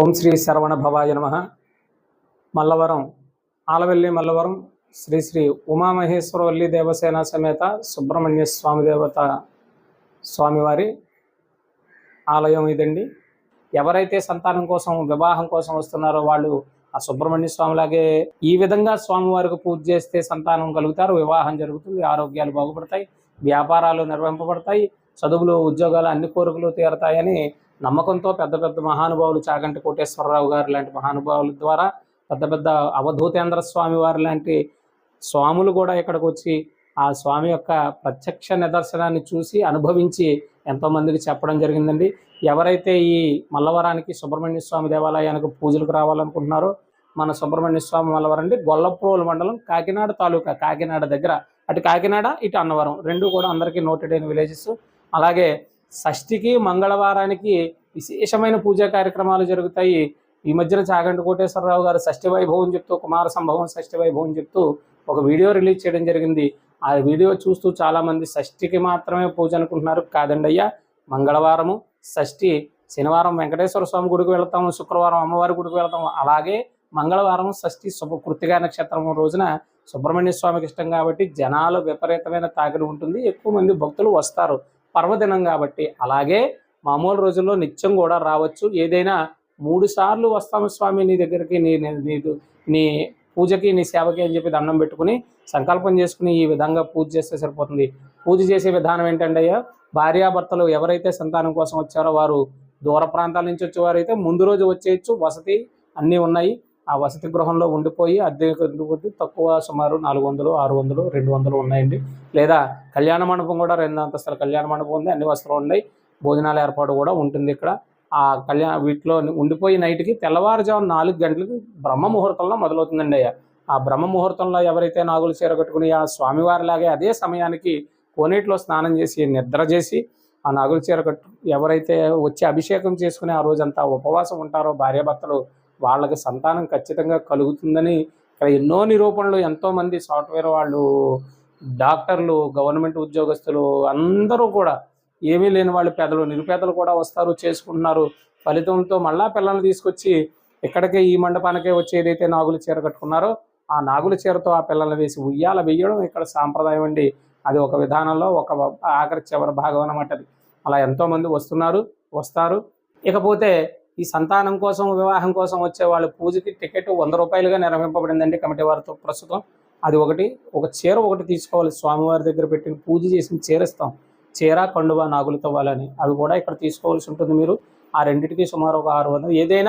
ఓం శ్రీ శరవణ భవాయ నమ. మల్లవరం ఆలవెల్లి మల్లవరం శ్రీ శ్రీ ఉమామహేశ్వరవల్లి దేవసేన సమేత సుబ్రహ్మణ్య స్వామి దేవత స్వామివారి ఆలయం ఇదండి. ఎవరైతే సంతానం కోసం వివాహం కోసం వస్తున్నారో వాళ్ళు ఆ సుబ్రహ్మణ్య స్వామిలాగే ఈ విధంగా స్వామివారికి పూజ చేస్తే సంతానం కలుగుతారు వివాహం జరుగుతుంది ఆరోగ్యాలు బాగుపడతాయి వ్యాపారాలు నిర్వహింపబడతాయి చదువులు ఉద్యోగాలు అన్ని కోరికలు తీరతాయని నమ్మకంతో పెద్ద పెద్ద మహానుభావులు చాగంటి కోటేశ్వరరావు గారు లాంటి మహానుభావుల ద్వారా పెద్ద పెద్ద అవధూతేంద్ర స్వామి వారి లాంటి స్వాములు కూడా ఇక్కడికి వచ్చి ఆ స్వామి యొక్క ప్రత్యక్ష నిదర్శనాన్ని చూసి అనుభవించి ఎంతోమందికి చెప్పడం జరిగిందండి. ఎవరైతే ఈ మల్లవరానికి సుబ్రహ్మణ్య స్వామి దేవాలయానికి పూజలకు రావాలనుకుంటున్నారో మన సుబ్రహ్మణ్య స్వామి మల్లవరం అండి. గొల్లప్రోలు మండలం కాకినాడ తాలూకా కాకినాడ దగ్గర. అటు కాకినాడ ఇటు అన్నవరం. రెండు కూడా అందరికీ నోటెడ్ అయిన విలేజెస్. అలాగే షష్ఠికి మంగళవారానికి విశేషమైన పూజా కార్యక్రమాలు జరుగుతాయి. ఈ మధ్యన చాగంటి కోటేశ్వరరావు గారు షష్ఠి వైభవం చెప్తూ కుమార సంభవం షష్ఠి వైభవం చెప్తూ ఒక వీడియో రిలీజ్ చేయడం జరిగింది. ఆ వీడియో చూస్తూ చాలామంది షష్ఠికి మాత్రమే పూజ అనుకుంటున్నారు కాదండి అయ్యా మంగళవారము షష్ఠి శనివారం వెంకటేశ్వర స్వామి గుడికి వెళ్తాము శుక్రవారం అమ్మవారి గుడికి వెళ్తాము. అలాగే మంగళవారం షష్ఠి శుభ కృతిగా నక్షత్రం రోజున సుబ్రహ్మణ్య స్వామికి ఇష్టం కాబట్టి జనాలు విపరీతమైన తాకిడి ఉంటుంది. ఎక్కువ మంది భక్తులు వస్తారు. పర్వదినం కాబట్టి అలాగే మామూలు రోజుల్లో నిత్యం కూడా రావచ్చు. ఏదైనా మూడు సార్లు వస్తాము స్వామి నీ దగ్గరికి నీ నీ- నీకు నీ పూజకి నీ సేవకి అని చెప్పి దండం పెట్టుకుని సంకల్పం చేసుకుని ఈ విధంగా పూజ చేస్తే సరిపోతుంది. పూజ చేసే విధానం ఏంటంటే భార్యాభర్తలు ఎవరైతే సంతానం కోసం వచ్చారో వారు దూర ప్రాంతాల నుంచి వచ్చేవారైతే ముందు రోజు వచ్చేయచ్చు. వసతి అన్నీ ఉన్నాయి. ఆ వసతి గృహంలో ఉండిపోయి అద్దె కొద్ది తక్కువ సుమారు నాలుగు వందలు ఆరు వందలు రెండు వందలు ఉన్నాయండి. లేదా కళ్యాణ మండపం కూడా రెండు అంతస్తుల కళ్యాణ మండపం ఉంది అన్ని వసతులు ఉన్నాయి భోజనాల ఏర్పాటు కూడా ఉంటుంది ఇక్కడ. ఆ కళ్యాణ వీటిలో ఉండిపోయి నైట్కి తెల్లవారుజాము నాలుగు గంటలకి బ్రహ్మ ముహూర్తంలో మొదలవుతుందండి అయ్యా. ఆ బ్రహ్మ ముహూర్తంలో ఎవరైతే నాగులు చీర కట్టుకుని ఆ స్వామివారిలాగే అదే సమయానికి కోనేటిలో స్నానం చేసి నిద్ర చేసి ఆ నాగుల చీర కట్టు ఎవరైతే వచ్చి అభిషేకం చేసుకుని ఆ రోజంతా ఉపవాసం ఉంటారో భార్యాభర్తలు వాళ్ళకి సంతానం ఖచ్చితంగా కలుగుతుందని ఇక్కడ ఎన్నో నిరూపణలు ఎంతోమంది సాఫ్ట్వేర్ వాళ్ళు డాక్టర్లు గవర్నమెంట్ ఉద్యోగస్తులు అందరూ కూడా ఏమీ లేని వాళ్ళు పేదలు నిరుపేదలు కూడా వస్తారు చేసుకుంటున్నారు. ఫలితంతో మళ్ళా పిల్లల్ని తీసుకొచ్చి ఇక్కడికే ఈ మండపానికే వచ్చి ఏదైతే నాగుల చీర కట్టుకున్నారో ఆ నాగుల చీరతో ఆ పిల్లల్ని వేసి ఉయ్యాల వేయడం ఇక్కడ సాంప్రదాయం అండి. అది ఒక విధానంలో ఒక ఆఖరి చివరి భాగం అన్నమాట అది. అలా ఎంతోమంది వస్తున్నారు వస్తారు. ఇకపోతే ఈ సంతానం కోసం వివాహం కోసం వచ్చే వాళ్ళ పూజకి టికెట్ వంద రూపాయలుగా నిర్వహింపబడిందండి కమిటీ వారితో. ప్రస్తుతం అది ఒకటి ఒక చీర ఒకటి తీసుకోవాలి. స్వామివారి దగ్గర పెట్టిన పూజ చేసిన చీర ఇస్తాం. చీర కండువా నాగులతో వాళ్ళని అవి కూడా ఇక్కడ తీసుకోవాల్సి ఉంటుంది మీరు. ఆ రెండింటికి సుమారు ఒక ఆరు వందలు. ఏదైనా